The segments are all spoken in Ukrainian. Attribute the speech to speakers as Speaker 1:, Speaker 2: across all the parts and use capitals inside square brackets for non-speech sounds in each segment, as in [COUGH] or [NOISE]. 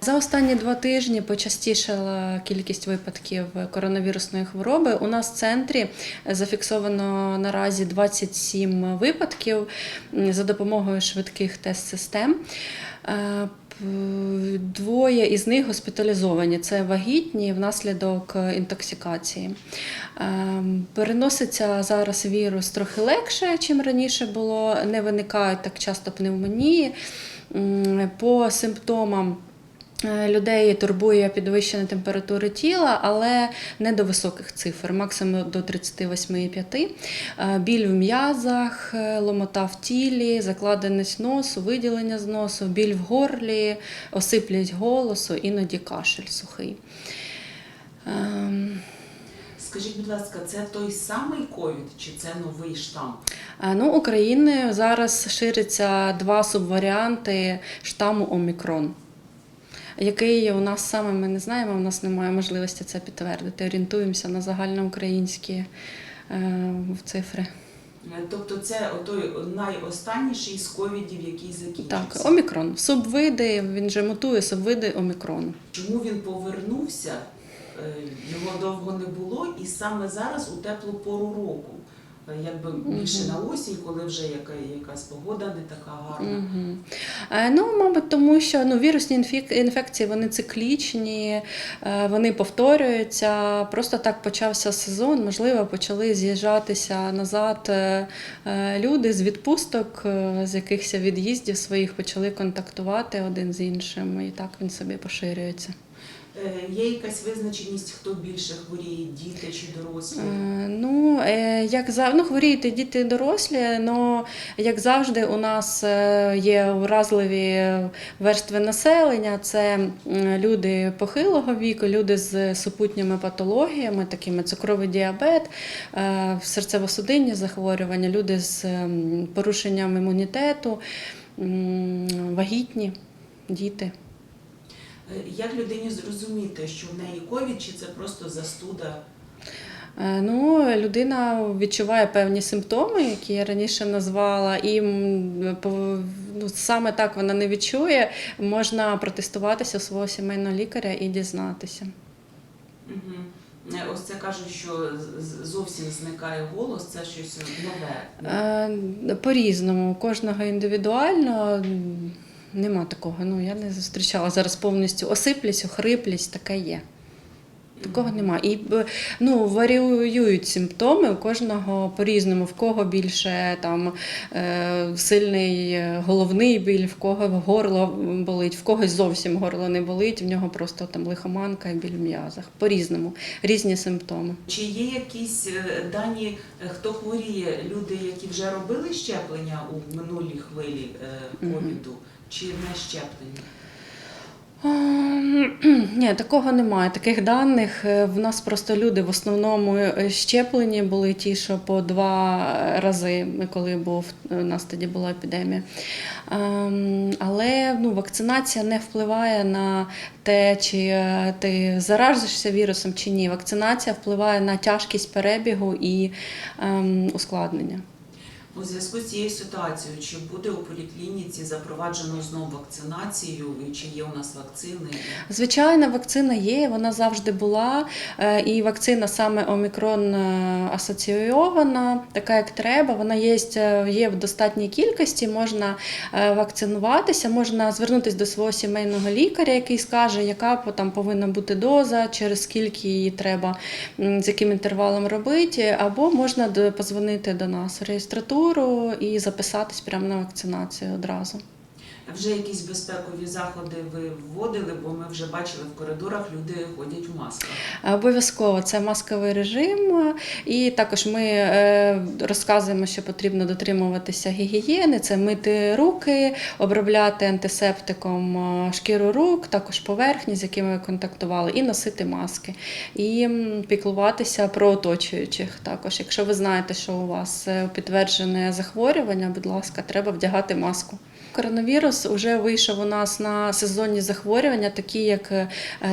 Speaker 1: За останні два тижні почастішала кількість випадків коронавірусної хвороби. У нас в центрі зафіксовано наразі 27 випадків за допомогою швидких тест-систем. Е, Двоє із них госпіталізовані. Це вагітні внаслідок е, інтоксикації. Ем, Переноситься зараз вірус трохи легше, чим раніше було. Не виникають так часто пневмонії. По симптомам. Е, Людей турбує підвищена температура тіла, але не до високих цифр, максимум до 38,5. Е, Біль в м'язах, е, ломота в тілі, закладеність носу, виділення з носу, біль в горлі, осиплість голосу, іноді кашель сухий. Ем,
Speaker 2: Скажіть, будь ласка, це той самий ковід чи це новий штам?
Speaker 1: Ну, Україною зараз шириться два субваріанти штаму Омікрон. Який у нас саме ми не знаємо, у нас немає можливості це підтвердити. Орієнтуємося на загальноукраїнські е, цифри.
Speaker 2: Е, Тобто це той найостанніший з ковідів, який закінчився.
Speaker 1: Так, Омікрон. Субвиди, він же мутує субвиди Омікрону.
Speaker 2: Чому він повернувся? Е, Його довго не було, і саме зараз у теплу пору року. Е, Якби більше
Speaker 1: Мгм.
Speaker 2: на осінь, коли вже яка, якась погода не така гарна.
Speaker 1: Угу. Ну, мабуть, тому що ну, вірусні інфекції вони циклічні, е, вони повторюються. Просто так почався сезон. Можливо, почали з'їжджатися назад люди з відпусток, з якихось від'їздів своїх почали контактувати один з іншим, і так він собі поширюється.
Speaker 2: Е, Є якась визначеність, хто більше хворіє, діти чи дорослі?
Speaker 1: Е, Ну, е, як за ну, хворіють діти дорослі, але як завжди, у нас є вразливі верстви населення. Це люди похилого віку, люди з супутніми патологіями, такими цукровий діабет, серцево-судинні захворювання, люди з порушенням імунітету, вагітні діти.
Speaker 2: Е, Як людині зрозуміти, що в неї ковід, чи це просто застуда?
Speaker 1: Е, Ну, людина відчуває певні симптоми, які я раніше назвала, і ну, саме так вона не відчує. Можна протестуватися у свого сімейного лікаря і дізнатися.
Speaker 2: Угу. Ось це кажуть, що зовсім зникає голос, це щось нове.
Speaker 1: Е, По-різному, кожного індивідуально. Нема такого. Ну, я не зустрічала зараз повністю осиплість, охриплість, таке є. Такого нема. І ну, варіюють симптоми у кожного по-різному, в кого більше там е, сильний е, головний біль, в кого горло болить, в когось зовсім горло не болить, в нього просто там лихоманка і біль в м'язах. По-різному, різні симптоми.
Speaker 2: Чи є якісь е, дані, хто хворіє, люди, які вже робили щеплення у минулій хвилі ковіду, чи не щеплені? [CLEARS THROAT]
Speaker 1: Ні, такого немає. Таких даних Е, в нас просто люди в основному е, щеплені були ті, що по два рази, коли був у нас тоді була епідемія. Ем, Але ну, вакцинація не впливає на те, чи е, ти заражишся вірусом чи ні. Вакцинація впливає на тяжкість перебігу і ем, ускладнення.
Speaker 2: У зв'язку з цією ситуацією, чи буде у поліклініці запроваджено знову вакцинацію, і чи є у нас вакцини?
Speaker 1: Звичайно, вакцина є, вона завжди була. е, І вакцина саме Омікрон е, асоційована, така як треба. Вона є, е, є в достатній кількості, можна вакцинуватися, можна звернутися до свого сімейного лікаря, який скаже, яка там повинна бути доза, через скільки її треба, з яким інтервалом робити, або можна позвонити до нас в реєстратуру і записатись прямо на вакцинацію одразу.
Speaker 2: Вже якісь безпекові заходи ви вводили, бо ми вже бачили в коридорах, люди ходять у масках.
Speaker 1: Обов'язково це масковий режим, і також ми е, розказуємо, що потрібно дотримуватися гігієни, це мити руки, обробляти антисептиком е, шкіру рук, також поверхні, з якими ви контактували, і носити маски, і піклуватися про оточуючих. Також, якщо ви знаєте, що у вас е, підтверджене захворювання, будь ласка, треба вдягати маску. Коронавірус вже вийшов у нас на сезонні захворювання, такі як е,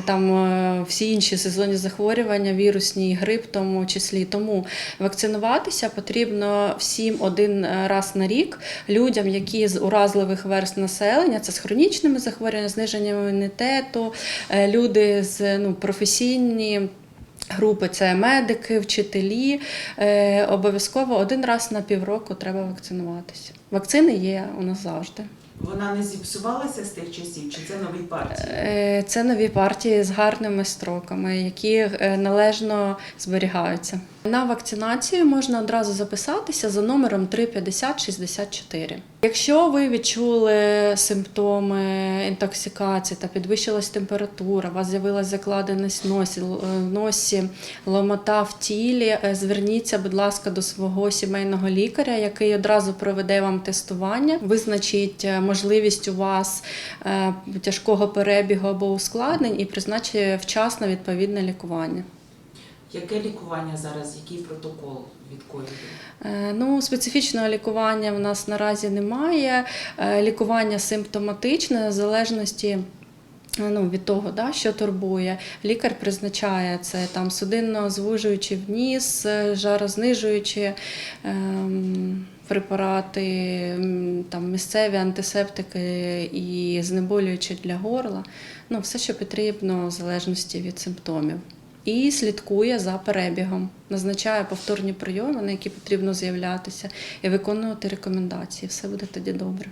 Speaker 1: там е, всі інші сезонні захворювання, вірусні грип, тому числі. Тому вакцинуватися потрібно всім один е, раз на рік людям, які з уразливих верст населення, це з хронічними захворюваннями, зниженням імунітету, люди з ну, професійні. Групи це медики, вчителі. Е, обов'язково один раз на півроку треба вакцинуватися. Вакцини є у нас завжди.
Speaker 2: Вона не зіпсувалася з тих часів, чи це нові партії?
Speaker 1: Е, Це нові партії з гарними строками, які е, належно зберігаються. На вакцинацію можна одразу записатися за номером 35064. Якщо ви відчули симптоми інтоксикації та підвищилась температура, у вас з'явилася закладеність е, в носі, ломота в тілі, е, зверніться, будь ласка, до свого сімейного лікаря, який одразу проведе вам тестування, визначить е, можливість у вас тяжкого перебігу або ускладнень і призначить вчасно відповідне лікування.
Speaker 2: Яке лікування зараз? Який протокол від ковіду?
Speaker 1: Е, Ну, специфічного лікування в нас наразі немає. Е, Лікування симптоматичне в залежності. е, Ну, від того, да, що турбує, лікар призначає це там судинно звужуючи вніс, жарознижуючі ем, препарати, там місцеві антисептики і знеболюючі для горла. Ну, все, що потрібно в залежності від симптомів. І слідкує за перебігом, назначає повторні прийоми, на які потрібно з'являтися, і виконувати рекомендації. Все буде тоді добре.